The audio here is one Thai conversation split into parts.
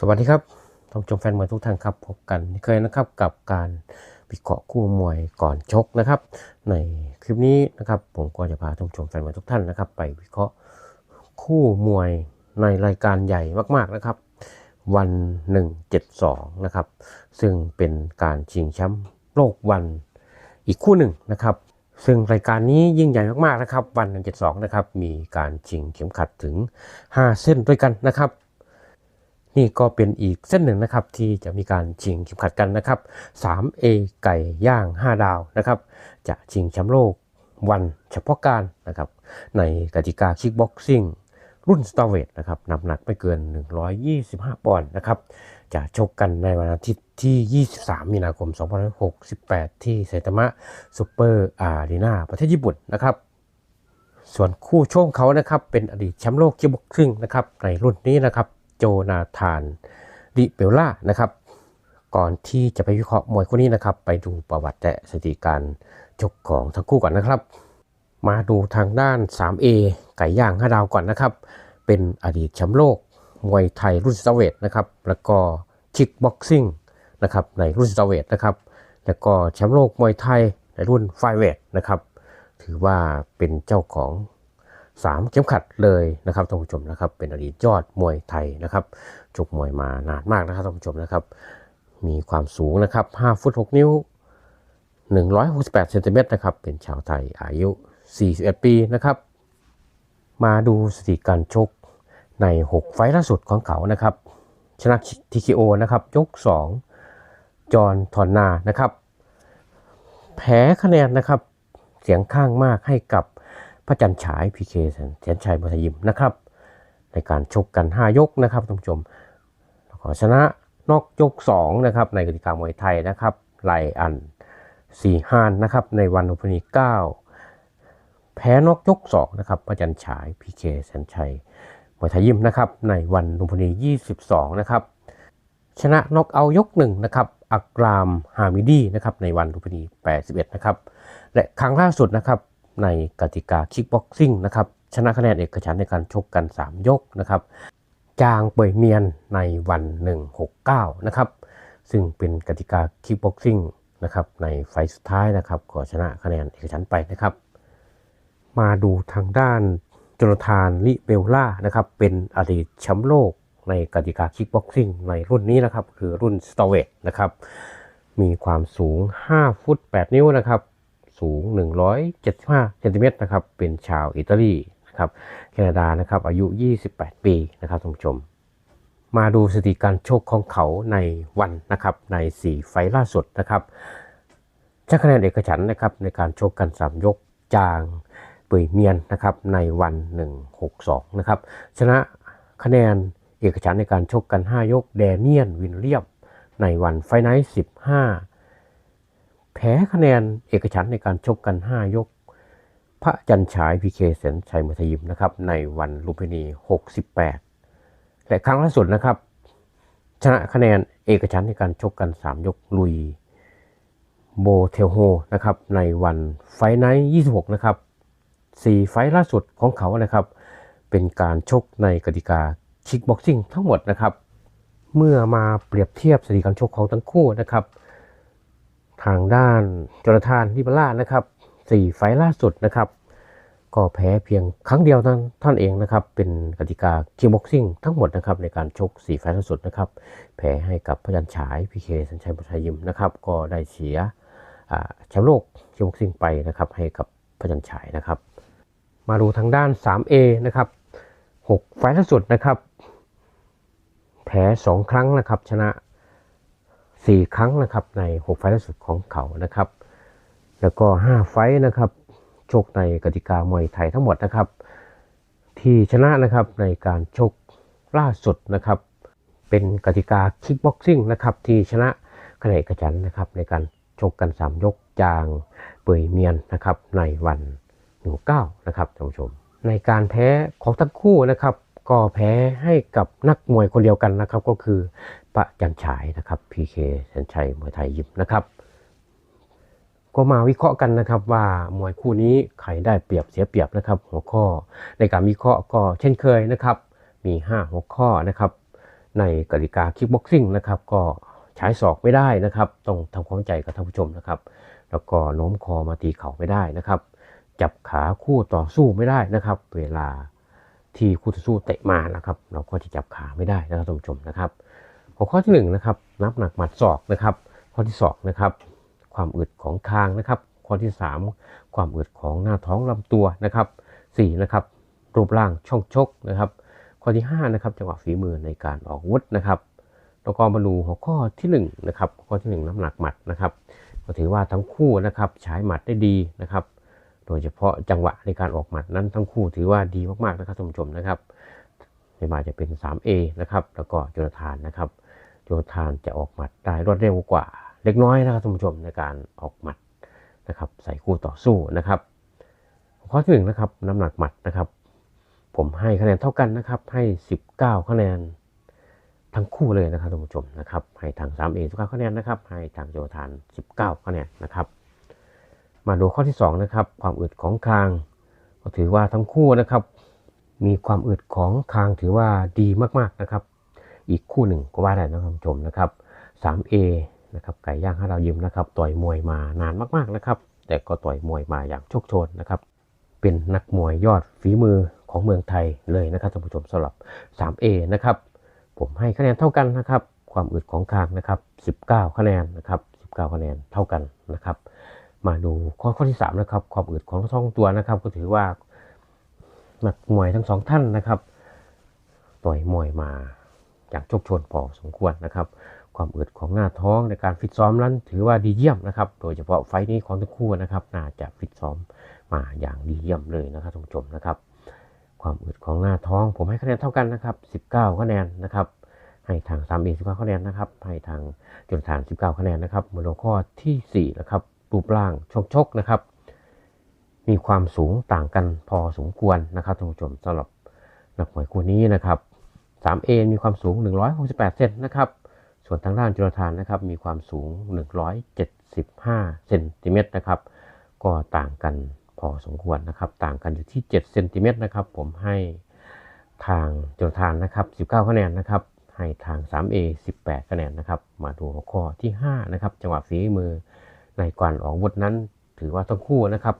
สวัสดีครับท่านผู้ชมแฟนมวยทุกท่านครับพบกันที่เคยนะครับกับการวิเคราะห์คู่มวยก่อนชกนะครับ ในคลิปนี้นะครับผมก็จะพาท่านผู้ชมแฟนมวยทุกท่านนะครับ ไปวิเคราะห์คู่มวยในรายการใหญ่มาก ๆนะครับ วัน 172นะครับซึ่งเป็นการชิงแชมป์โลกวันอีกคู่หนึ่งนะครับ ซึ่งรายการนี้ยิ่งใหญ่มากๆนะครับ วัน 172นะครับมีการชิงเข็มขัดถึง 5 เส้นด้วยกันนะครับ นี่ก็เป็นอีกเส้นหนึ่งนะครับที่จะมีการชิงเข็มขัดกันนะครับ 3A ไก่ย่าง 5 ดาวนะครับ จะชิงแชมป์โลกวันเฉพาะการนะครับ ในกติกาคิกบ็อกซิ่งรุ่นสตาร์เวทนะครับน้ำหนักไม่เกิน 125 ปอนด์นะครับ จะชกกันในวันอาทิตย์ที่ 23 มีนาคม 2568 ที่ไซตามะซูเปอร์อารีนาประเทศญี่ปุ่นนะครับ ส่วนคู่โชคเขานะครับ เป็นอดีตแชมป์โลกคิกบ็อกซิ่งนะครับในรุ่นนี้นะครับ โจนาธานดิเบลล่านะครับก่อนที่จะไปวิเคราะห์มวยคู่นี้นะครับ ไปดูประวัติและสถิติการชกของทั้งคู่ก่อนนะครับ มาดูทางด้าน 3A ไก่ย่าง5ดาวก่อนนะครับ เป็นอดีตแชมป์โลก มวยไทยรุ่นสตเวทนะครับ แล้วก็คิกบ็อกซิ่งนะครับในรุ่นสตเวทนะครับ แล้วก็แชมป์โลกมวยไทยในรุ่นไฟเวทนะครับ ถือว่าเป็นเจ้าของ 3 เข็มขัดเลยนะครับท่านผู้ชมนะครับ เป็นอดีตยอดมวยไทยนะครับชกมวยมานานมากนะครับท่านผู้ชมนะครับ มีความสูงนะครับ5ฟุต6นิ้ว 168เซนติเมตรนะครับ เป็นชาวไทยอายุ 41 ปีนะครับ มาดูสถิติการชกใน 6 ไฟล์ล่าสุดของเขานะครับ ชนะทีคีโอนะครับยก 2 จอห์นทอนนานะครับ แพ้คะแนนนะครับ เสียงข้างมากให้กับ พระจันทร์ฉายพีเคแสนชัยมัธยิมนะครับ ในการชกกัน 5 ยกนะครับท่านผู้ชมแล้วก็ชนะนอกยก 2 นะครับ ในกติกามวยไทยนะครับไลอันสีฮานนะครับ ในวันอุปนิเก้าแพ้นอกยก 2 นะครับพระจันทร์ฉายพีเคแสนชัยมวยไทยยิมนะครับในวันลุมพินี22 นะครับ ชนะนอกเอายกหนึ่งนะครับอักรามฮามิดีนะครับในวันลุมพินี81 นะครับ และครั้งล่าสุดนะครับ ในกติกาคิกบ็อกซิ่งนะครับชนะคะแนนเอกฉันในการชกกัน 3 ยกนะครับ จางเป่ยเมียนในวัน 169 นะครับ ซึ่งเป็นกติกาคิกบ็อกซิ่งนะครับในไฟสุดท้ายนะครับก็ชนะคะแนนเอกฉันไปนะครับ มาดูทางด้านจนาธานลิเบลล่านะครับเป็นอดีตแชมป์โลกในกติกาคิกบ็อกซิ่งในรุ่นนี้นะครับ คือรุ่นสตาร์เวทนะครับ มีความสูง 5 ฟุต 8 นิ้วนะครับ สูง 175เซนติเมตรนะครับ เป็นชาวอิตาลีนะครับแคนาดานะครับอายุ 28 ปีนะครับท่านผู้ชม มาดูสถิติการโชคของเขาในวันนะครับใน 4 ไฟล์ล่าสุดนะครับชนะคะแนนเอกฉันนะครับในการโชคกัน 3 ยกจางเปื่อยเมียนนะครับในวัน 162นะครับชนะคะแนนเอกฉันในการชกกัน 5 ยกแดเนียนวินเลียมในวันไฟไนท์15 แพ้คะแนนเอกฉันในการชกกัน 5 ยก พระจันฉายพีเคเซนชัยมัธยิมนะครับในวันลุมพินี 68 และครั้งล่าสุดนะครับ ชนะคะแนนเอกฉันในการชกกัน 3 ยกลุยโบเทลโฮนะครับในวันไฟไนท์26 นะครับ 4 ไฟล์ล่าสุดของเขานะครับ เป็นการชกในกติกาคิกบ็อกซิ่งทั้งหมดนะครับ เมื่อมาเปรียบเทียบสถิติการชกของทั้งคู่นะครับ ทางด้านจอร์ธานลิบาร่านะครับสี่ไฟล์ล่าสุดนะครับ ก็แพ้เพียงครั้งเดียวท่านั้นท่านเองนะครับ เป็นกติกาคิกบ็อกซิ่งทั้งหมดนะครับในการชกสี่ไฟล์ล่าสุดนะครับ แพ้ให้กับพระจันทร์ฉายพีเคสัญชัยบุทยยิมนะครับ ก็ได้เสียแชมป์โลกคิกบ็อกซิ่งไปนะครับ ให้กับพระจันทร์ฉายนะครับ มาดูทางด้าน 3A นะครับ6ไฟล์ล่าสุดนะครับ แพ้ 2 ครั้งนะครับ ชนะ 4 ครั้งนะครับใน 6 ไฟล์ล่าสุดของเขานะครับ แล้วก็ 5 ไฟล์นะครับชกในกติกามวยไทยทั้งหมดนะครับ ที่ชนะนะครับในการชกล่าสุดนะครับ เป็นกติกาคิกบ็อกซิ่งนะครับที่ชนะคะแนนเอกฉันนะครับในการชกกัน 3 ยกจางเปื่อยเมียนนะครับในวัน19นะครับท่านผู้ชม ในการแพ้ของทั้งคู่นะครับ ก็แพ้ให้กับนักมวยคนเดียวกันนะครับ ก็คือะจันฉายนะครับพีเคแสนชัยมวยไทยยิมนะครับ ก็มาวิเคราะห์กันนะครับว่ามวยคู่นี้ใครได้เปรียบเสียเปรียบนะครับ หัวข้อในการวิเคราะห์ก็เช่นเคยนะครับ มี 5 หัวข้อนะครับ ในกติกาคิกบ็อกซิ่งนะครับก็ใช้ศอกไม่ได้นะครับ ต้องทำความใจกับท่านผู้ชมนะครับ แล้วก็โน้มคอมาตีเข่าไม่ได้นะครับ จับขาคู่ต่อสู้ไม่ได้นะครับ เวลาที่คู่ต่อสู้เตะมานะครับ เราก็จะจับขาไม่ได้นะครับท่านผู้ชมนะครับ หัวข้อที่หนึ่งนะครับนับหนักหมัดศอกนะครับ ข้อที่สองนะครับความอึดของคางนะครับ ข้อที่สามความอึดของหน้าท้องลำตัวนะครับสี่นะครับรูปร่างช่องชกนะครับ ข้อที่ห้านะครับจังหวะฝีมือในการออกวุธนะครับแล้วก็มาดูหัวข้อที่หนึ่งนะครับข้อที่หนึ่งน้ำหนักหมัดนะครับ ก็ถือว่าทั้งคู่นะครับใช้หมัดได้ดีนะครับ โดยเฉพาะจังหวะในการออกหมัดนั้นทั้งคู่ถือว่าดีมากๆนะครับท่านผู้ชมนะครับไม่ว่าจะเป็น 3A นะครับ แล้วก็จนาธานนะครับ โจธานจะออกหมัดได้รวดเร็วกว่า เล็กน้อยนะครับท่านผู้ชมในการออกหมัดนะครับใส่คู่ต่อสู้นะครับข้อที่หนึ่งนะครับน้ำหนักหมัดนะครับ ผมให้คะแนนเท่ากันนะครับให้ 19 คะแนนทั้งคู่เลยนะครับท่านผู้ชมนะครับให้ทาง 3A 19คะแนนนะครับให้ทางโจทาน 19 คะแนนนะครับ มาดูข้อที่2นะครับความอึดของคาง ก็ถือว่าทั้งคู่นะครับ มีความอึดของคางถือว่าดีมากๆนะครับ อีกคู่หนึ่งก็ว่าได้นะครับท่านผู้ชมนะครับ 3A นะครับไก่ย่างให้เรายิ้มนะครับต่อยมวยมานานมากๆนะครับ แต่ก็ต่อยมวยมาอย่างโชคโชนนะครับเป็นนักมวยยอดฝีมือของเมืองไทยเลยนะครับท่านผู้ชมสำหรับ 3A นะครับผมให้คะแนนเท่ากันนะครับ ความอึดของคางนะครับ 19 คะแนนนะครับ 19 คะแนนเท่ากันนะครับ มาดูข้อข้อที่ 3 นะครับ ความอึดของท้องตัวนะครับ ก็ถือว่านักมวยทั้งสองท่านนะครับ ต่อยมวยมา อย่างโชคชนพอสมควรนะครับ ความอึดของหน้าท้องในการฟิตซ้อมนั้นถือว่าดีเยี่ยมนะครับ โดยเฉพาะไฟนี้ของทั้งคู่นะครับ น่าจะฟิตซ้อมมาอย่างดีเยี่ยมเลยนะครับท่านผู้ชมนะครับ ความอึดของหน้าท้อง ผมให้คะแนนเท่ากันนะครับ 19 คะแนนนะครับ ให้ทาง3 a 19คะแนนนะครับ ให้ทางจุนฐาน19คะแนนนะครับมาดูข้อทีสี่4นะครับ รูปร่างชกชกนะครับ มีความสูงต่างกันพอสมควรนะครับท่านผู้ชมสำหรับนักมวยคู่นี้นะครับ 3A มีความสูง 168 เซนนะครับ ส่วนทางด้านจุลธานนะครับมีความสูง 175 เซนติเมตรนะครับ ก็ต่างกันพอสมควรนะครับ ต่างกันอยู่ที่ 7 เซนติเมตรนะครับ ผมให้ทางจุลธานนะครับ 19 คะแนนนะครับ ให้ทาง 3A 18 คะแนนนะครับ มาดูหัวข้อที่ 5 นะครับ จังหวะฝีมือในการออกอาวุธนั้นถือว่าทั้งคู่นะครับ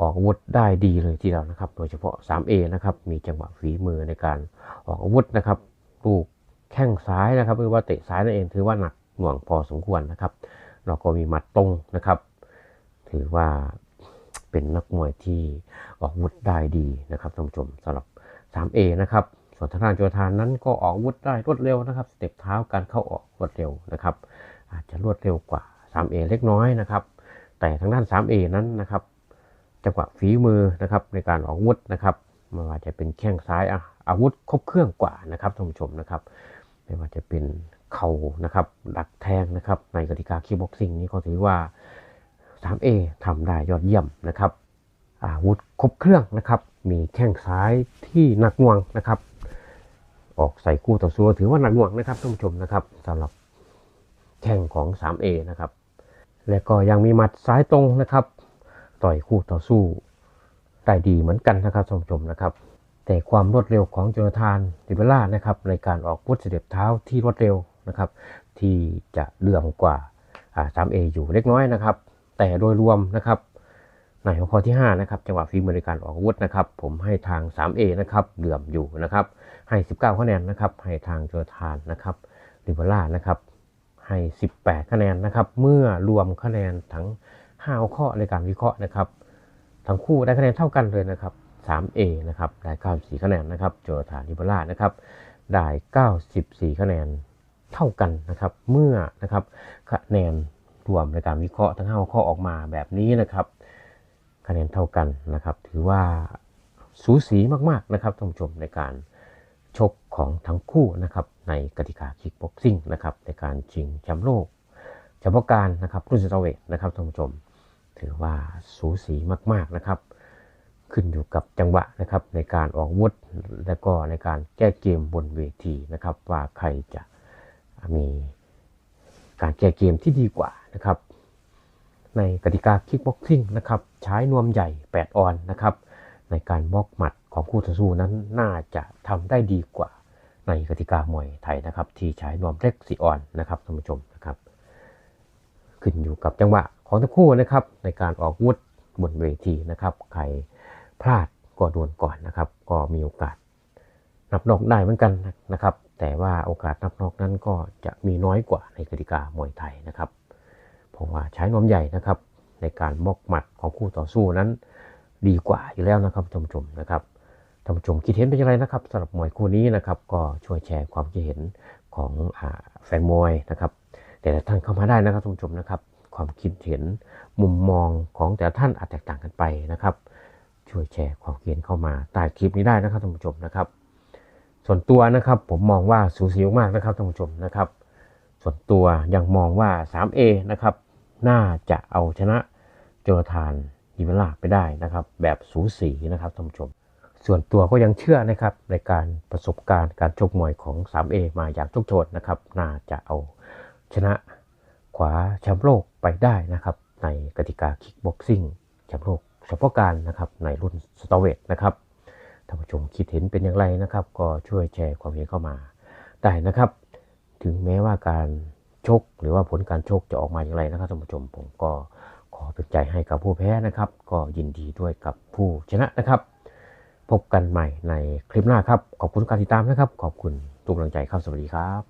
ออกอาวุธได้ดีเลยทีเดียวนะครับ โดยเฉพาะ 3A นะครับ มีจังหวะฝีมือในการออกอาวุธนะครับลูกแข้งซ้ายนะครับหรือว่าเตะซ้ายนั่นเองถือว่าหนักหน่วงพอสมควรนะครับเราก็มีหมัดตรงนะครับ ถือว่าเป็นนักมวยที่ออกอาวุธได้ดีนะครับท่านผู้ชมสำหรับ 3A นะครับส่วนทางด้านโจทานนั้นก็ออกอาวุธได้รวดเร็วนะครับสเต็ปเท้าการเข้าออกรวดเร็วนะครับ อาจจะรวดเร็วกว่า 3A เล็กน้อยนะครับ แต่ทางด้าน 3A นั้นนะครับ จังหวะฝีมือนะครับในการออกอาวุธนะครับไม่ว่าจะเป็นแข้งซ้ายอะอาวุธครบเครื่องกว่านะครับท่านผู้ชมนะครับ ไม่ว่าจะเป็นเข่านะครับดักแทงนะครับในกติกาคีบ็อกซิ่งนี้ก็ถือว่า 3A ทำได้ยอดเยี่ยมนะครับ อาวุธครบเครื่องนะครับ มีแข้งซ้ายที่หนักหน่วงนะครับ ออกใส่คู่ต่อสู้ถือว่าหนักหน่วงนะครับท่านผู้ชมนะครับสำหรับแข้งของ 3A นะครับ และก็ยังมีหมัดซ้ายตรงนะครับ ต่อยคู่ต่อสู้ได้ดีเหมือนกันนะครับท่านผู้ชมนะครับ แต่ความรวดเร็วของโจนาธานดิเบล่านะครับในการออกพุทธเสด็จเท้าที่รวดเร็วนะครับ ที่จะเลื่อมกว่าอ่า 3A ออยู่เล็กน้อยนะครับ แต่โดยรวมนะครับในหัวข้อที่5นะครับจังหวะฝีมือในการออกอาวุธนะครับ ผมให้ทาง 3A นะครับเหลื่อมอยู่นะครับ ให้ 19 คะแนนนะครับ ให้ทางโจนานนะครับดิเบล่านะครับให้ 18 คะแนนนะครับ เมื่อรวมคะแนนทั้ง 5ข้อในการวิเคราะห์นะครับ ทั้งคู่ได้คะแนนเท่ากันเลยนะครับ 3A นะครับได้94คะแนนนะครับโจทานิบล่านะครับได้ 94 คะแนนเท่ากันนะครับ เมื่อนะครับคะแนนรวมในการวิเคราะห์ทั้ง5ข้อออกมาแบบนี้นะครับ คะแนนเท่ากันนะครับ ถือว่าสูสีมากๆนะครับท่านผู้ชมในการชกของทั้งคู่นะครับในกติกาคิกบ็อกซิ่งนะครับในการชิงแชมป์โลกเฉพาะการนะครับรุ่นสตรเวทนะครับท่านผู้ชม ถือว่าสูสีมาก ๆนะครับ ขึ้นอยู่กับจังหวะนะครับในการออกวุธและก็ในการแก้เกมบนเวทีนะครับ ว่าใครจะมีการแก้เกมที่ดีกว่านะครับ ในกติกาคิกบ็อกซิ่งนะครับใช้นวมใหญ่ 8 ออนนะครับ ในการบล็อกหมัดของคู่ต่อสู้นั้นน่าจะทำได้ดีกว่าในกติกามวยไทยนะครับ ที่ใช้นวมเล็กสีอ่อนนะครับท่านผู้ชมนะครับ ขึ้นอยู่กับจังหวะ ของทั้งคู่นะครับในการออกวุธบนเวทีนะครับ ใครพลาดก็โดนก่อนนะครับ ก็มีโอกาสนับนอกได้เหมือนกันนะครับ แต่ว่าโอกาสนับนอกนั้นก็จะมีน้อยกว่าในกติกามวยไทยนะครับ เพราะว่าใช้นวมใหญ่นะครับ ในการมอกหมัดของคู่ต่อสู้นั้น ดีกว่าอยู่แล้วนะครับท่านผู้ชมนะครับท่านผู้ชมคิดเห็นเป็นอย่างไรนะครับสำหรับมวยคู่นี้นะครับก็ช่วยแชร์ความคิดเห็นของอแฟนมวยนะครับ แต่ละท่านเข้ามาได้นะครับท่านผู้ชมนะครับ ความคิดเห็น มุมมองของแต่ละท่านอาจแตกต่างกันไปนะครับ ช่วยแชร์ความคิดเห็นเข้ามาใต้คลิปนี้ได้นะครับท่านผู้ชมนะครับ ส่วนตัวนะครับผมมองว่าสูสีมากนะครับท่านผู้ชมนะครับ ส่วนตัวยังมองว่า 3A นะครับน่าจะเอาชนะโจนาธานยิเวล่าไปได้นะครับ แบบสูสีนะครับท่านผู้ชม ส่วนตัวก็ยังเชื่อนะครับในการประสบการณ์การชกมวยของ 3A มาอย่างโชคโชนนะครับ น่าจะเอาชนะ ขวาแชมป์โลกไปได้นะครับ ในกติกาคิกบ็อกซิ่งแชมป์โลกเฉพาะการนะครับในรุ่นสตอเวทนะครับท่านผู้ชมคิดเห็นเป็นอย่างไรนะครับ ก็ช่วยแชร์ความเห็นเข้ามาได้นะครับ ถึงแม้ว่าการชกหรือว่าผลการชกจะออกมาอย่างไรนะครับท่านผู้ชมผมก็ขอเป็นใจให้กับผู้แพ้นะครับ ก็ยินดีด้วยกับผู้ชนะนะครับ พบกันใหม่ในคลิปหน้าครับขอบคุณการติดตามนะครับ ขอบคุณทุกกำลังใจครับสวัสดีครับ